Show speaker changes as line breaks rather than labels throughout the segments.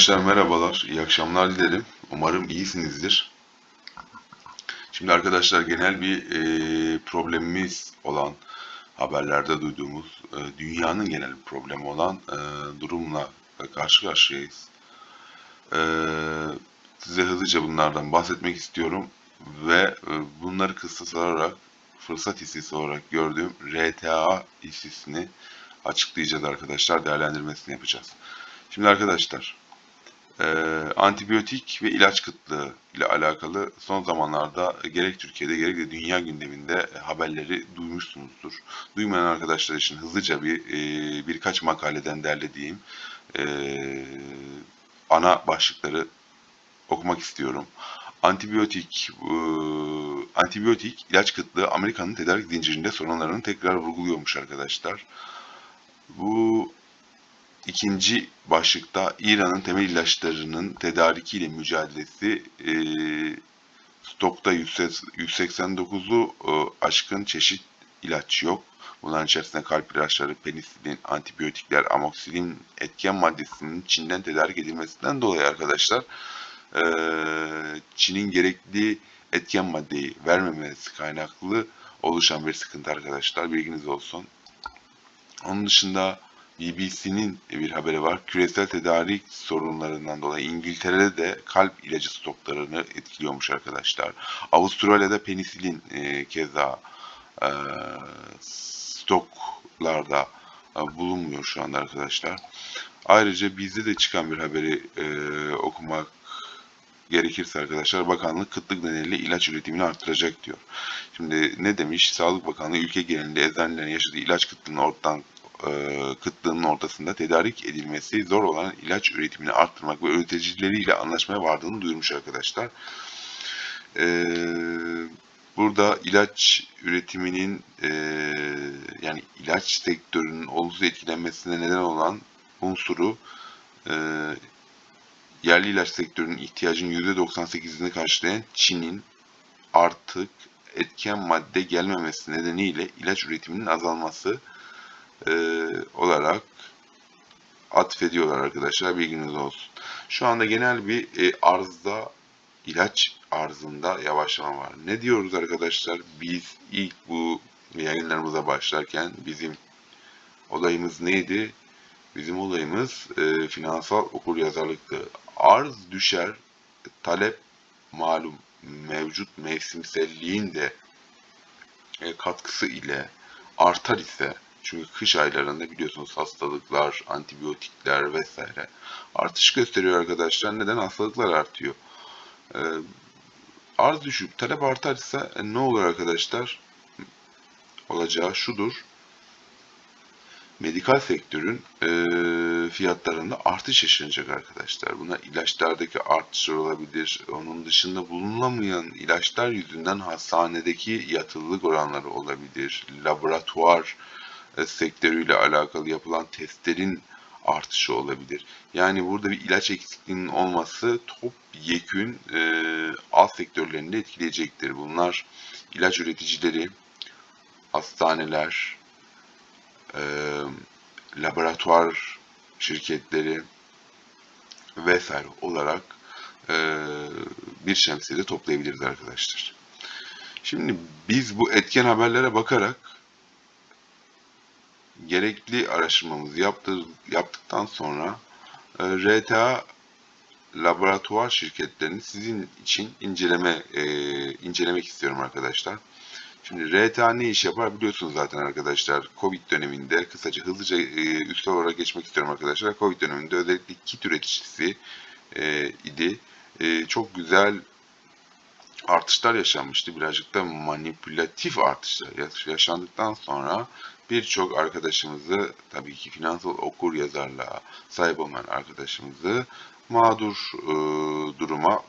Arkadaşlar merhabalar, iyi akşamlar dilerim. Umarım iyisinizdir. Şimdi arkadaşlar genel bir e, problemimiz olan, haberlerde duyduğumuz, e, dünyanın genel bir problemi olan e, durumla karşı karşıyayız. E, size hızlıca bunlardan bahsetmek istiyorum ve e, bunları kısaslayarak, fırsat hissesi olarak gördüğüm RTA hissesini açıklayacağız arkadaşlar, değerlendirmesini yapacağız. Şimdi arkadaşlar, e, antibiyotik ve ilaç kıtlığı ile alakalı son zamanlarda gerek Türkiye'de gerek de dünya gündeminde haberleri duymuşsunuzdur. Duymayan arkadaşlar için hızlıca bir e, birkaç makaleden derlediğim e, ana başlıkları okumak istiyorum. Antibiyotik, e, antibiyotik ilaç kıtlığı Amerika'nın tedarik zincirinde sorunlarını tekrar vurguluyormuş arkadaşlar. Bu İkinci başlıkta İran'ın temel ilaçlarının tedarikiyle mücadelesi e, stokta 189'u e, aşkın çeşit ilaç yok. Bunların içerisinde kalp ilaçları, penisilin, antibiyotikler, amoksilin etken maddesinin Çin'den tedarik edilmesinden dolayı arkadaşlar e, Çin'in gerekli etken maddeyi vermemesi kaynaklı oluşan bir sıkıntı arkadaşlar. Bilginiz olsun. Onun dışında BBC'nin bir haberi var. Küresel tedarik sorunlarından dolayı İngiltere'de de kalp ilacı stoklarını etkiliyormuş arkadaşlar. Avustralya'da penisilin e, keza e, stoklarda e, bulunmuyor şu anda arkadaşlar. Ayrıca bizde de çıkan bir haberi e, okumak gerekirse arkadaşlar bakanlık kıtlık nedeniyle ilaç üretimini arttıracak diyor. Şimdi ne demiş? Sağlık Bakanlığı ülke genelinde eczanelerin yaşadığı ilaç kıtlığını ortadan e, kıtlığının ortasında tedarik edilmesi zor olan ilaç üretimini arttırmak ve üreticileriyle anlaşmaya vardığını duyurmuş arkadaşlar. E, burada ilaç üretiminin e, yani ilaç sektörünün olumsuz etkilenmesine neden olan unsuru yerli ilaç sektörünün ihtiyacının %98'ini karşılayan Çin'in artık etken madde gelmemesi nedeniyle ilaç üretiminin azalması e, olarak atfediyorlar arkadaşlar bilginiz olsun. Şu anda genel bir e, arzda ilaç arzında yavaşlama var. Ne diyoruz arkadaşlar? Biz ilk bu yayınlarımıza başlarken bizim olayımız neydi? Bizim olayımız e, finansal okur yazarlıktı. Arz düşer, talep malum mevcut mevsimselliğin de e, katkısı ile artar ise çünkü kış aylarında biliyorsunuz hastalıklar, antibiyotikler vesaire artış gösteriyor arkadaşlar. Neden? Hastalıklar artıyor. Ee, arz düşüp talep artarsa e, ne olur arkadaşlar? Olacağı şudur. Medikal sektörün e, fiyatlarında artış yaşanacak arkadaşlar. Buna ilaçlardaki artışlar olabilir. Onun dışında bulunamayan ilaçlar yüzünden hastanedeki yatılılık oranları olabilir. Laboratuvar sektörüyle alakalı yapılan testlerin artışı olabilir. Yani burada bir ilaç eksikliğinin olması top yekün e, alt sektörlerini etkileyecektir. Bunlar ilaç üreticileri, hastaneler, e, laboratuvar şirketleri vesaire olarak e, bir şemsiyede toplayabiliriz arkadaşlar. Şimdi biz bu etken haberlere bakarak gerekli araştırmamızı yaptır, yaptıktan sonra e, RTA laboratuvar şirketlerini sizin için inceleme e, incelemek istiyorum arkadaşlar. Şimdi RTA ne iş yapar biliyorsunuz zaten arkadaşlar. Covid döneminde kısaca hızlıca e, üst olarak geçmek istiyorum arkadaşlar. Covid döneminde özellikle kit üreticisi e, idi. E, çok güzel artışlar yaşanmıştı. Birazcık da manipülatif artışlar yaşandıktan sonra birçok arkadaşımızı tabii ki finansal okur yazarlığa sahip olmayan arkadaşımızı mağdur e, duruma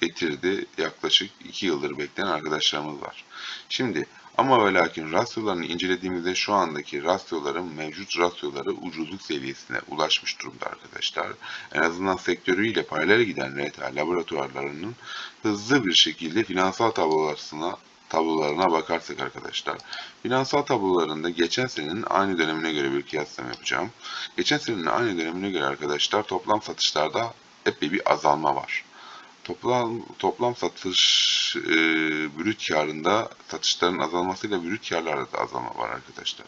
getirdi. Yaklaşık 2 yıldır bekleyen arkadaşlarımız var. Şimdi ama ve lakin rasyolarını incelediğimizde şu andaki rasyoların mevcut rasyoları ucuzluk seviyesine ulaşmış durumda arkadaşlar. En azından sektörüyle paralel giden RTA laboratuvarlarının hızlı bir şekilde finansal tablolarına tablolarına bakarsak arkadaşlar. Finansal tablolarında geçen senenin aynı dönemine göre bir kıyaslama yapacağım. Geçen senenin aynı dönemine göre arkadaşlar toplam satışlarda epey bir azalma var. Toplam toplam satış e, brüt karında satışların azalmasıyla brüt karlarda da azalma var arkadaşlar.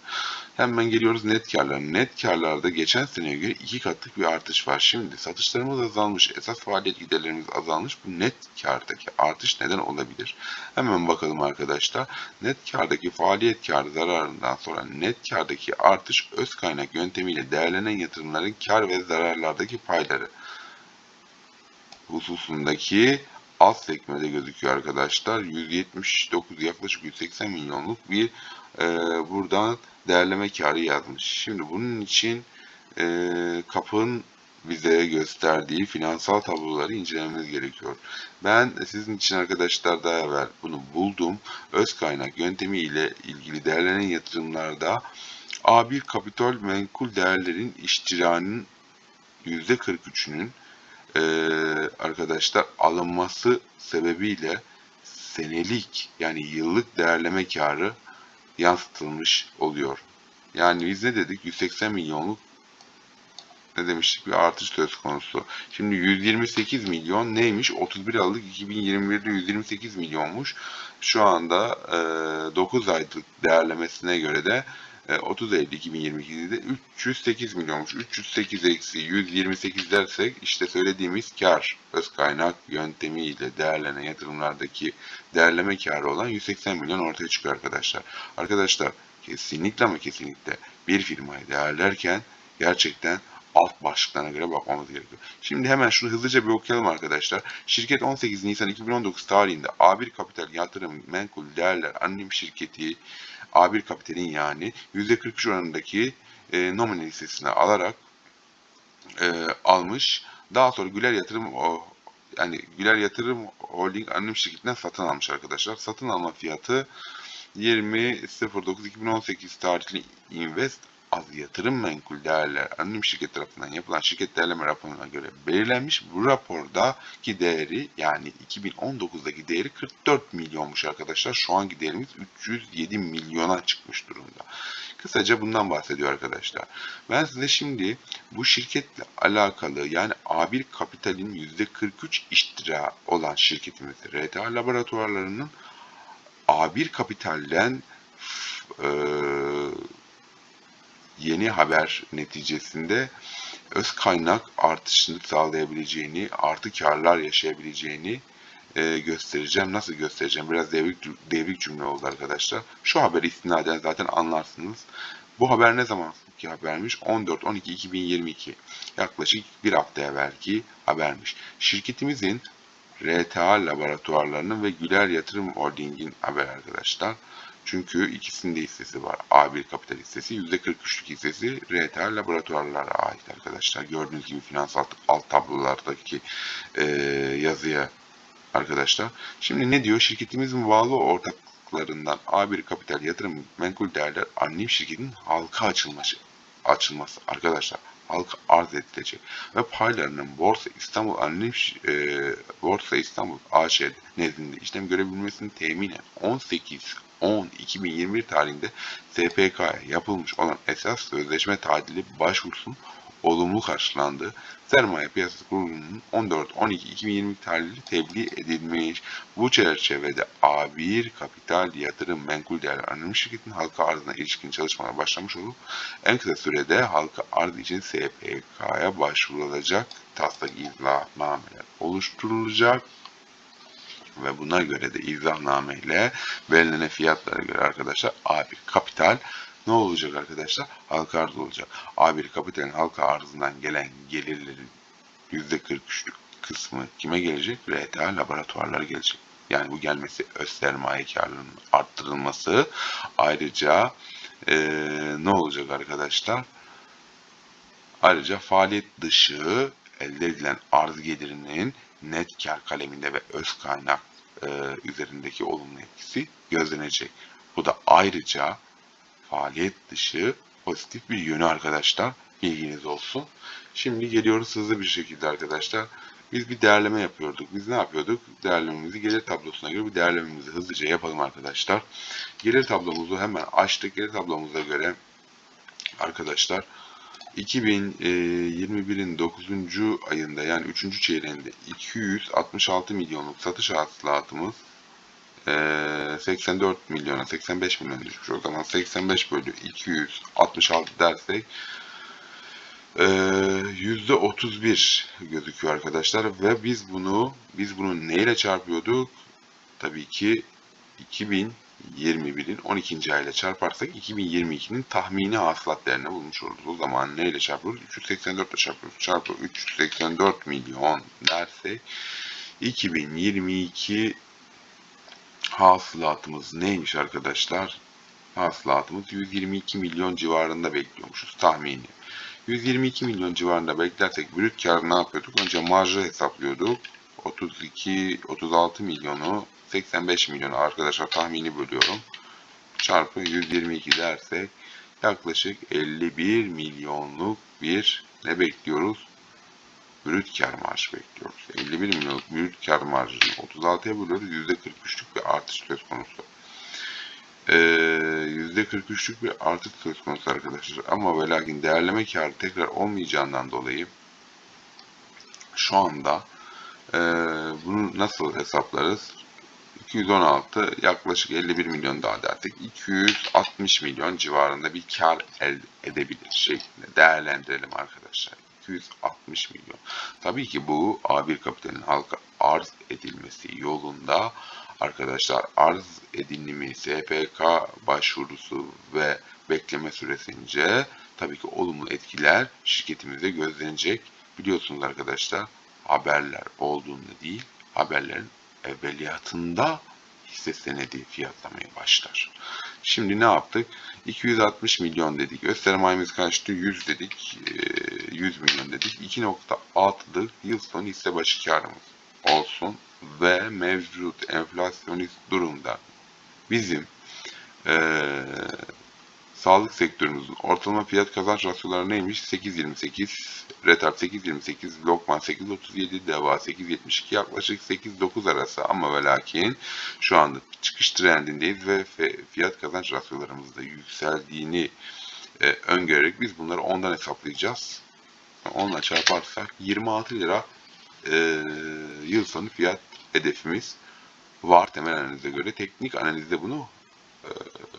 Hemen geliyoruz net karlar. Net karlarda geçen seneye göre iki katlık bir artış var. Şimdi satışlarımız azalmış, esas faaliyet giderlerimiz azalmış. Bu net kardaki artış neden olabilir? Hemen bakalım arkadaşlar. Net kardaki faaliyet karı zararından sonra net kardaki artış öz kaynak yöntemiyle değerlenen yatırımların kar ve zararlardaki payları hususundaki alt sekmede gözüküyor arkadaşlar. 179 yaklaşık 180 milyonluk bir e, buradan değerleme karı yazmış. Şimdi bunun için e, kapın bize gösterdiği finansal tabloları incelememiz gerekiyor. Ben sizin için arkadaşlar daha evvel bunu buldum. Öz kaynak yöntemi ile ilgili değerlenen yatırımlarda A1 kapital menkul değerlerin iştiranın %43'ünün e, arkadaşlar alınması sebebiyle senelik yani yıllık değerleme karı yansıtılmış oluyor. Yani biz ne dedik? 180 milyonluk ne demiştik bir artış söz konusu. Şimdi 128 milyon neymiş? 31 Aralık 2021'de 128 milyonmuş. Şu anda e, 9 aylık değerlemesine göre de e, 30 Eylül 2022'de 308 milyonmuş. 308 eksi 128 dersek işte söylediğimiz kar öz kaynak yöntemiyle değerlenen yatırımlardaki değerleme karı olan 180 milyon ortaya çıkıyor arkadaşlar. Arkadaşlar kesinlikle ama kesinlikle bir firmayı değerlerken gerçekten alt başlıklarına göre bakmamız gerekiyor. Şimdi hemen şunu hızlıca bir okuyalım arkadaşlar. Şirket 18 Nisan 2019 tarihinde A1 Kapital Yatırım Menkul Değerler Anonim Şirketi A1 Kapital'in yani %43 oranındaki e, nominal hissesini alarak e, almış. Daha sonra Güler Yatırım o, yani Güler Yatırım Holding Anonim Şirketi'nden satın almış arkadaşlar. Satın alma fiyatı 20.09.2018 tarihli Invest az yatırım menkul değerler anonim şirket tarafından yapılan şirket değerleme raporuna göre belirlenmiş. Bu rapordaki değeri yani 2019'daki değeri 44 milyonmuş arkadaşlar. Şu anki değerimiz 307 milyona çıkmış durumda. Kısaca bundan bahsediyor arkadaşlar. Ben size şimdi bu şirketle alakalı yani A1 Kapital'in %43 iştira olan şirketimiz RTA laboratuvarlarının A1 Kapital'den e, yeni haber neticesinde öz kaynak artışını sağlayabileceğini, artı karlar yaşayabileceğini e, göstereceğim. Nasıl göstereceğim? Biraz devrik, devrik cümle oldu arkadaşlar. Şu haberi istinaden zaten anlarsınız. Bu haber ne zaman ki habermiş? 14-12-2022. Yaklaşık bir hafta evvelki habermiş. Şirketimizin RTA laboratuvarlarının ve Güler Yatırım Holding'in haber arkadaşlar. Çünkü ikisinde hissesi var. A1 kapital hissesi, %43'lük hissesi RTA laboratuvarlara ait arkadaşlar. Gördüğünüz gibi finansal alt tablolardaki e, yazıya arkadaşlar. Şimdi ne diyor? Şirketimizin bağlı ortaklarından A1 kapital yatırım menkul değerler anonim şirketin halka açılması açılması arkadaşlar halka arz edilecek ve paylarının Borsa İstanbul Anonim e, Borsa İstanbul AŞ nezdinde işlem görebilmesini teminen 18 10 2021 tarihinde SPK'ya yapılmış olan esas sözleşme tadili başvurusunun olumlu karşılandı. Sermaye Piyasası Kurulu'nun 14-12-2020 tarihli tebliğ edilmiş. Bu çerçevede A1 Kapital Yatırım Menkul Değerler Anonim Şirketi'nin halka arzına ilişkin çalışmalar başlamış olup en kısa sürede halka arz için SPK'ya başvurulacak taslak izahlameler oluşturulacak ve buna göre de izahname ile belirlenen fiyatlara göre arkadaşlar A1 Kapital ne olacak arkadaşlar? Halka arz olacak. A1 Kapital'in halka arzından gelen gelirlerin %43'lük kısmı kime gelecek? RTA laboratuvarlara gelecek. Yani bu gelmesi öz sermaye karlılığının arttırılması. Ayrıca ee, ne olacak arkadaşlar? Ayrıca faaliyet dışı elde edilen arz gelirinin net kar kaleminde ve öz kaynak e, üzerindeki olumlu etkisi gözlenecek. Bu da ayrıca faaliyet dışı pozitif bir yönü arkadaşlar Bilginiz olsun. Şimdi geliyoruz hızlı bir şekilde arkadaşlar. Biz bir değerleme yapıyorduk. Biz ne yapıyorduk? Değerlememizi gelir tablosuna göre bir değerlememizi hızlıca yapalım arkadaşlar. Gelir tablomuzu hemen açtık. Gelir tablomuza göre arkadaşlar 2021'in 9. ayında yani 3. çeyreğinde 266 milyonluk satış hasılatımız 84 milyona 85 milyon düşmüş. O zaman 85 bölü 266 dersek %31 gözüküyor arkadaşlar ve biz bunu biz bunu neyle çarpıyorduk? Tabii ki 2021'in 12. ayıyla çarparsak 2022'nin tahmini hasılat değerini bulmuş oluruz. O zaman neyle çarpıyoruz? 384 ile çarpıyoruz. Çarpı 384 milyon dersek 2022 hasılatımız neymiş arkadaşlar? Hasılatımız 122 milyon civarında bekliyormuşuz tahmini. 122 milyon civarında beklersek brüt kar ne yapıyorduk? Önce marjı hesaplıyorduk. 32, 36 milyonu 85 milyonu arkadaşlar tahmini bölüyorum. Çarpı 122 dersek yaklaşık 51 milyonluk bir ne bekliyoruz? Brüt kar marjı bekliyoruz. 51 milyonluk brüt kar marjını 36'ya bölüyoruz. %43'lük bir artış söz konusu. %43'lük bir artış söz konusu arkadaşlar. Ama ve lakin değerleme karı tekrar olmayacağından dolayı şu anda e, bunu nasıl hesaplarız? 216 yaklaşık 51 milyon daha dersek 260 milyon civarında bir kar elde edebilir şeklinde değerlendirelim arkadaşlar. 260 milyon. Tabii ki bu A1 kapitalin halka arz edilmesi yolunda arkadaşlar arz edilimi SPK başvurusu ve bekleme süresince tabii ki olumlu etkiler şirketimize gözlenecek. Biliyorsunuz arkadaşlar haberler olduğunda değil haberlerin evveliyatında hisse senedi fiyatlamaya başlar. Şimdi ne yaptık? 260 milyon dedik. Öz sermayemiz kaçtı? 100 dedik. 100 milyon dedik. 2.6'lık yıl sonu hisse başı karımız olsun ve mevcut enflasyonist durumda bizim ee, sağlık sektörümüzün ortalama fiyat kazanç rasyoları neymiş? 8.28, Retard 8.28, Lokman 8.37, Deva 8.72 yaklaşık 8-9 arası ama ve lakin şu anda çıkış trendindeyiz ve fiyat kazanç rasyolarımızda yükseldiğini e, öngörerek biz bunları ondan hesaplayacağız. Onunla çarparsak 26 lira e, yıl sonu fiyat hedefimiz var temel analize göre. Teknik analizde bunu e,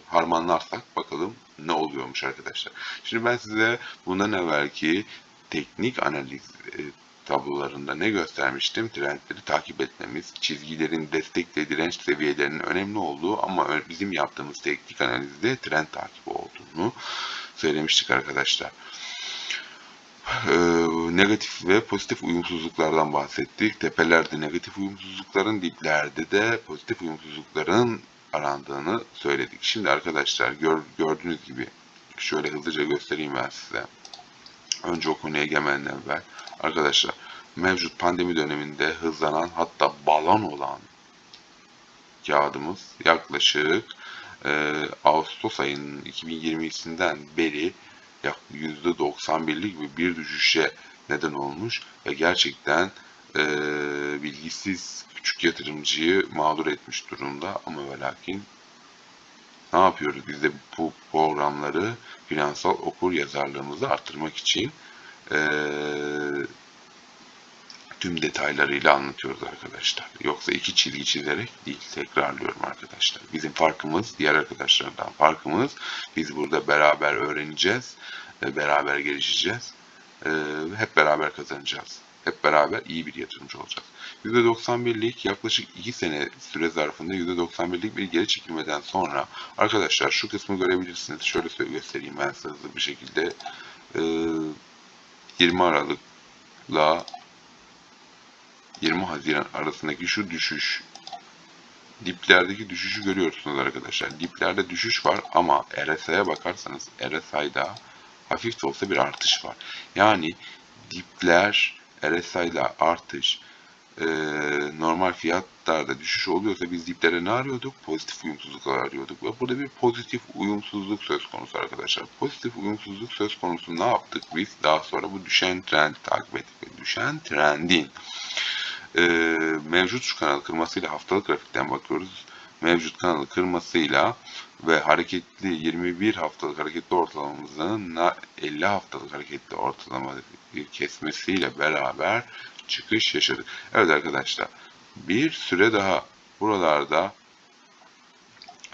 harmanlarsak bakalım ne oluyormuş arkadaşlar. Şimdi ben size bundan evvelki teknik analiz e, tablolarında ne göstermiştim? Trendleri takip etmemiz, çizgilerin destek ve direnç seviyelerinin önemli olduğu ama bizim yaptığımız teknik analizde trend takibi olduğunu söylemiştik arkadaşlar e, negatif ve pozitif uyumsuzluklardan bahsettik. Tepelerde negatif uyumsuzlukların, diplerde de pozitif uyumsuzlukların arandığını söyledik. Şimdi arkadaşlar gör, gördüğünüz gibi şöyle hızlıca göstereyim ben size. Önce o konuya gelmeden evvel arkadaşlar mevcut pandemi döneminde hızlanan hatta balon olan kağıdımız yaklaşık e, Ağustos ayının 2020'sinden beri %91'lik bir, bir düşüşe neden olmuş ve gerçekten e, bilgisiz küçük yatırımcıyı mağdur etmiş durumda ama ve lakin ne yapıyoruz biz de bu programları finansal okur yazarlığımızı arttırmak için e, tüm detaylarıyla anlatıyoruz arkadaşlar. Yoksa iki çizgi çizerek değil. Tekrarlıyorum arkadaşlar. Bizim farkımız, diğer arkadaşlardan farkımız. Biz burada beraber öğreneceğiz. Beraber gelişeceğiz. Hep beraber kazanacağız. Hep beraber iyi bir yatırımcı olacağız. %91'lik yaklaşık 2 sene süre zarfında %91'lik bir geri çekilmeden sonra arkadaşlar şu kısmı görebilirsiniz. Şöyle göstereyim ben size hızlı bir şekilde. 20 ee, Aralık'la 20 Haziran arasındaki şu düşüş diplerdeki düşüşü görüyorsunuz arkadaşlar. Diplerde düşüş var ama RSI'ye bakarsanız RSI'da hafif de olsa bir artış var. Yani dipler RSI'da artış e, normal fiyat miktarda düşüş oluyorsa biz diplere ne arıyorduk? Pozitif uyumsuzluklar arıyorduk. Ve burada bir pozitif uyumsuzluk söz konusu arkadaşlar. Pozitif uyumsuzluk söz konusu ne yaptık biz? Daha sonra bu düşen trendi takip ettik. Düşen trendin e, mevcut şu kanal kırmasıyla haftalık grafikten bakıyoruz. Mevcut kanalı kırmasıyla ve hareketli 21 haftalık hareketli ortalamamızın na- 50 haftalık hareketli ortalama kesmesiyle beraber çıkış yaşadık. Evet arkadaşlar bir süre daha buralarda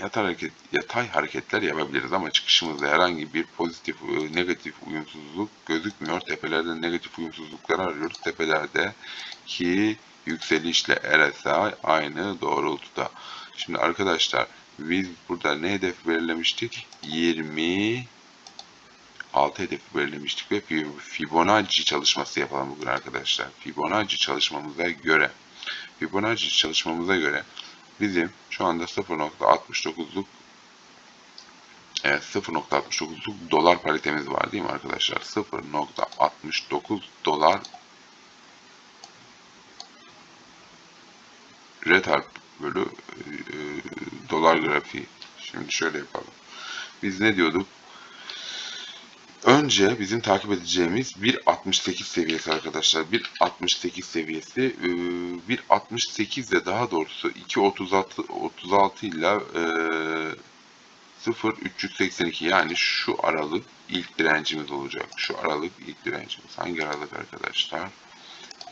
yatay, hareket, yatay hareketler yapabiliriz ama çıkışımızda herhangi bir pozitif, e, negatif uyumsuzluk gözükmüyor. Tepelerde negatif uyumsuzlukları arıyoruz. Tepelerde ki yükselişle RSI aynı doğrultuda. Şimdi arkadaşlar biz burada ne hedef belirlemiştik? 20 6 hedefi belirlemiştik ve Fi- Fibonacci çalışması yapalım bugün arkadaşlar. Fibonacci çalışmamıza göre Fibonacci çalışmamıza göre bizim şu anda 0.69'luk Evet 0.69'luk dolar paritemiz var değil mi arkadaşlar? 0.69 dolar Retarp bölü e, e, dolar grafiği. Şimdi şöyle yapalım. Biz ne diyorduk? Önce bizim takip edeceğimiz 1.68 seviyesi arkadaşlar. 1.68 seviyesi. e, 1.68 de daha doğrusu 2.36 36 ile e, 0.382 yani şu aralık ilk direncimiz olacak. Şu aralık ilk direncimiz. Hangi aralık arkadaşlar?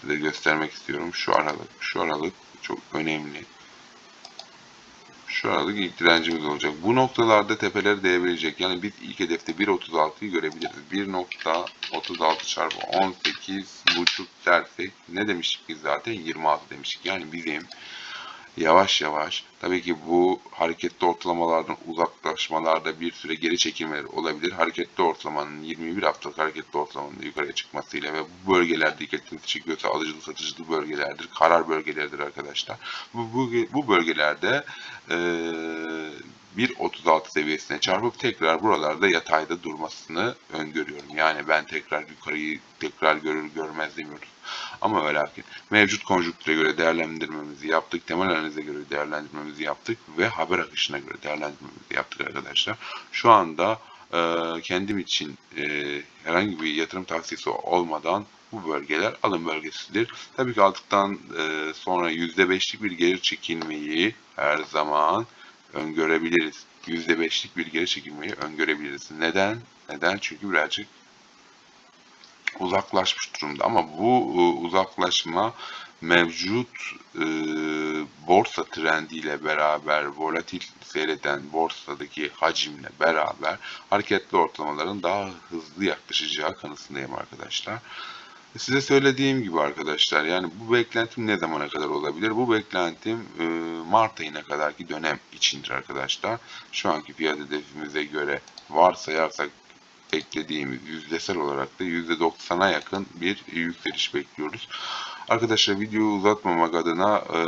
Size göstermek istiyorum. Şu aralık. Şu aralık çok önemli. Şu aralık ilk direncimiz olacak. Bu noktalarda tepeleri değebilecek. Yani biz ilk hedefte 1.36'yı görebiliriz. 1.36 çarpı 18 buçuk dersek ne demiştik biz zaten? 26 demiştik. Yani bizim yavaş yavaş tabii ki bu hareketli ortalamalardan uzaklaşmalarda bir süre geri çekilmeler olabilir. Hareketli ortalamanın 21 haftalık hareketli ortalamanın yukarıya çıkmasıyla ve bu bölgelerde dikkatinizi çekiyorsa alıcılı satıcılı bölgelerdir, karar bölgeleridir arkadaşlar. Bu, bu, bu bölgelerde eee 1.36 seviyesine çarpıp tekrar buralarda yatayda durmasını öngörüyorum. Yani ben tekrar yukarıyı tekrar görür görmez demiyoruz. Ama ve lakin mevcut konjüktüre göre değerlendirmemizi yaptık, temel analize göre değerlendirmemizi yaptık ve haber akışına göre değerlendirmemizi yaptık arkadaşlar. Şu anda e, kendim için e, herhangi bir yatırım tavsiyesi olmadan bu bölgeler alım bölgesidir. Tabii ki aldıktan e, sonra %5'lik bir geri çekilmeyi her zaman öngörebiliriz. %5'lik bir geri çekilmeyi öngörebiliriz. Neden? Neden? Çünkü birazcık uzaklaşmış durumda. Ama bu e, uzaklaşma mevcut e, borsa trendiyle beraber volatil seyreden borsadaki hacimle beraber hareketli ortalamaların daha hızlı yaklaşacağı kanısındayım arkadaşlar. Size söylediğim gibi arkadaşlar yani bu beklentim ne zamana kadar olabilir? Bu beklentim e, Mart ayına kadarki dönem içindir arkadaşlar. Şu anki fiyat hedefimize göre varsayarsak eklediğimiz yüzdesel olarak da %90'a yakın bir yükseliş bekliyoruz. Arkadaşlar videoyu uzatmamak adına e,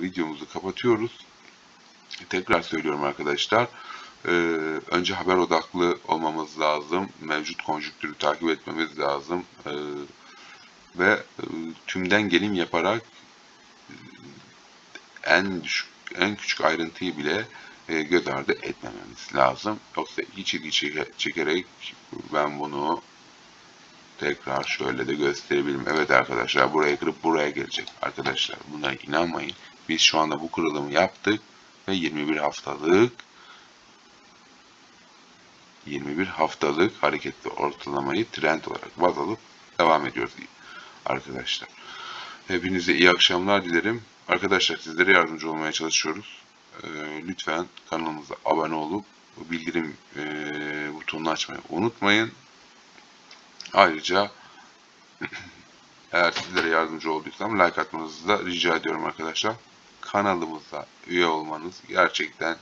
videomuzu kapatıyoruz. Tekrar söylüyorum arkadaşlar. E, önce haber odaklı olmamız lazım. Mevcut konjüktürü takip etmemiz lazım. E, ve e, tümden gelim yaparak e, en düşük, en küçük ayrıntıyı bile e, göz ardı etmememiz lazım. Yoksa hiç ilgi çeke- çekerek ben bunu tekrar şöyle de gösterebilirim. Evet arkadaşlar buraya kırıp buraya gelecek. Arkadaşlar buna inanmayın. Biz şu anda bu kırılımı yaptık ve 21 haftalık 21 haftalık hareketli ortalamayı trend olarak baz alıp devam ediyoruz arkadaşlar. Hepinize iyi akşamlar dilerim. Arkadaşlar sizlere yardımcı olmaya çalışıyoruz. Ee, lütfen kanalımıza abone olup bildirim e, butonunu açmayı unutmayın. Ayrıca eğer sizlere yardımcı olduysam like atmanızı da rica ediyorum arkadaşlar. Kanalımıza üye olmanız gerçekten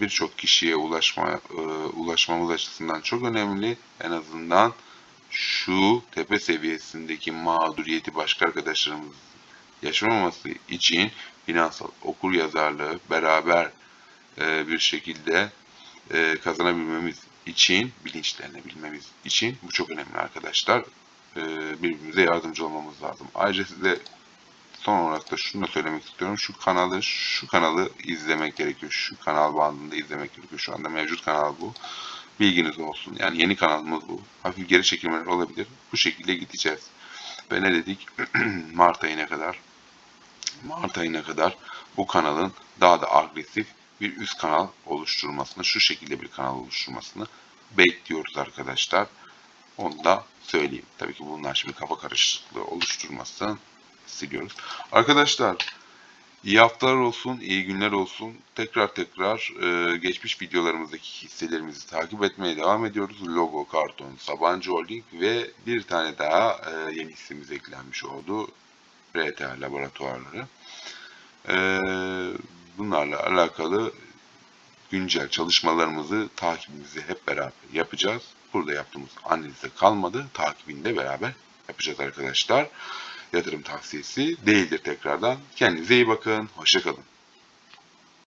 birçok kişiye ulaşma e, ulaşmamız açısından çok önemli. En azından şu tepe seviyesindeki mağduriyeti başka arkadaşlarımız yaşamaması için finansal okur yazarlığı beraber e, bir şekilde e, kazanabilmemiz için, bilinçlenebilmemiz için bu çok önemli arkadaşlar. E, birbirimize yardımcı olmamız lazım. Ayrıca size son olarak da şunu da söylemek istiyorum. Şu kanalı, şu kanalı izlemek gerekiyor. Şu kanal bandında izlemek gerekiyor. Şu anda mevcut kanal bu. Bilginiz olsun. Yani yeni kanalımız bu. Hafif geri çekilmeler olabilir. Bu şekilde gideceğiz. Ve ne dedik? Mart ayına kadar Mart ayına kadar bu kanalın daha da agresif bir üst kanal oluşturmasını, şu şekilde bir kanal oluşturmasını bekliyoruz arkadaşlar. Onu da söyleyeyim. Tabii ki bunlar şimdi kafa karışıklığı oluşturmasın siliyoruz. Arkadaşlar iyi haftalar olsun, iyi günler olsun. Tekrar tekrar e, geçmiş videolarımızdaki hisselerimizi takip etmeye devam ediyoruz. Logo, karton, Sabancı Holding ve bir tane daha e, yeni hissemiz eklenmiş oldu. RT laboratuvarları. E, bunlarla alakalı güncel çalışmalarımızı, takibimizi hep beraber yapacağız. Burada yaptığımız analizde kalmadı. Takibinde beraber yapacağız arkadaşlar. Yatırım tavsiyesi değildir tekrardan. Kendinize iyi bakın. Hoşçakalın.